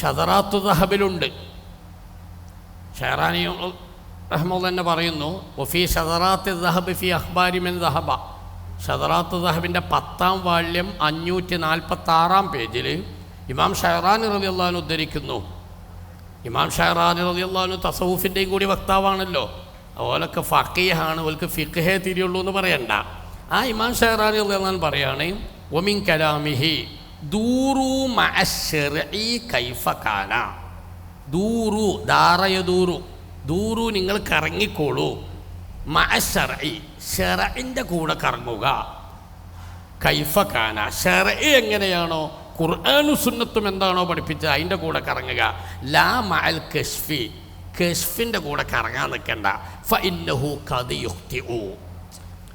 ഷദറാത്തു ദഹബിലുണ്ട്. ഷെഹറാനി റഹ്മോ തന്നെ പറയുന്നു ഒഫി ഷദറാത്ത് ദഹബ് ഫി അഖ്ബാരിമെൻ ദഹബ. ഷദറാത്ത് ദഹബിന്റെ പത്താം വാള്യം അഞ്ഞൂറ്റി നാൽപ്പത്തി ആറാം പേജിൽ ഇമാം ഷെഹറാനി റലി അള്ളഹാൻ ഉദ്ധരിക്കുന്നു. ഇമാം ഷെഹറാനി റലി അള്ളഹാനു തസൗഫിന്റെയും കൂടി വക്താവാണല്ലോ. അതുപോലൊക്കെ ഫക്കീഹാണ് ഓൽക്ക് ഫിഖ്ഹേ തിരിയുള്ളൂ എന്ന് പറയണ്ട. ആ ഇമാം ഷെഹറാനി റലി അള്ളഹാൻ പറയാണ് ഒമിൻ കലാമിഹി. ദൂറു മഅശ്ശർഇ കൈഫ കാന. ദൂറു ദാറയ ദൂറു. നിങ്ങൾ കറങ്ങിക്കോളൂ. മഅശ്ശർഇ ശറഇന്റെ കൂടെ കറങ്ങുക. കൈഫ കാന. ഷെറ എങ്ങനെയാണോ? ഖുർആാനു സുന്നത്തും എന്താണോ പഠിപ്പിച്ചത്? അതിന്റെ കൂടെ കറങ്ങുക. ലാ മഅൽ കഷ്ഫി. കഷ്ഫിന്റെ കൂടെ കറങ്ങാൻ നിൽക്കണ്ട. ഫ ഇന്നഹു കഥയുക്തി ഊ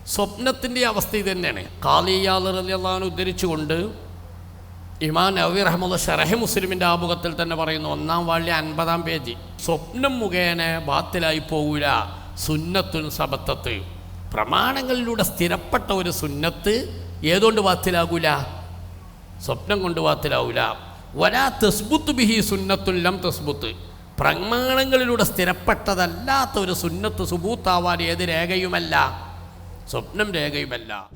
സ്വപ്നത്തിന്റെ അവസ്ഥ ഇത് തന്നെയാണ് കാലിയാൽ ഉദ്ധരിച്ചുകൊണ്ട് ഇമാൻ നവി റഹ്മുള്ള ഷറഹി മുസ്ലിമിന്റെ ആമുഖത്തിൽ തന്നെ പറയുന്നു ഒന്നാം വാള്യ അൻപതാം പേജ്. സ്വപ്നം മുഖേന ബാത്തിലായി പോകൂല സുന്നത്തുൻ സബത്തത്ത്. പ്രമാണങ്ങളിലൂടെ സ്ഥിരപ്പെട്ട ഒരു സുന്നത്ത് ഏതുകൊണ്ട് ബാത്തിലാകൂല? സ്വപ്നം കൊണ്ട് ബാത്തിലാവൂല. വരാ തെസ്ബുത്ത് ബിഹി സുന്നത്തുൻ ലം തെസ്ബുത്ത്. പ്രമാണങ്ങളിലൂടെ സ്ഥിരപ്പെട്ടതല്ലാത്ത ഒരു സുന്നത്ത് സുബൂത്താവാൻ ഏത് രേഖയുമല്ല? സ്വപ്നം രേഖയുമല്ല.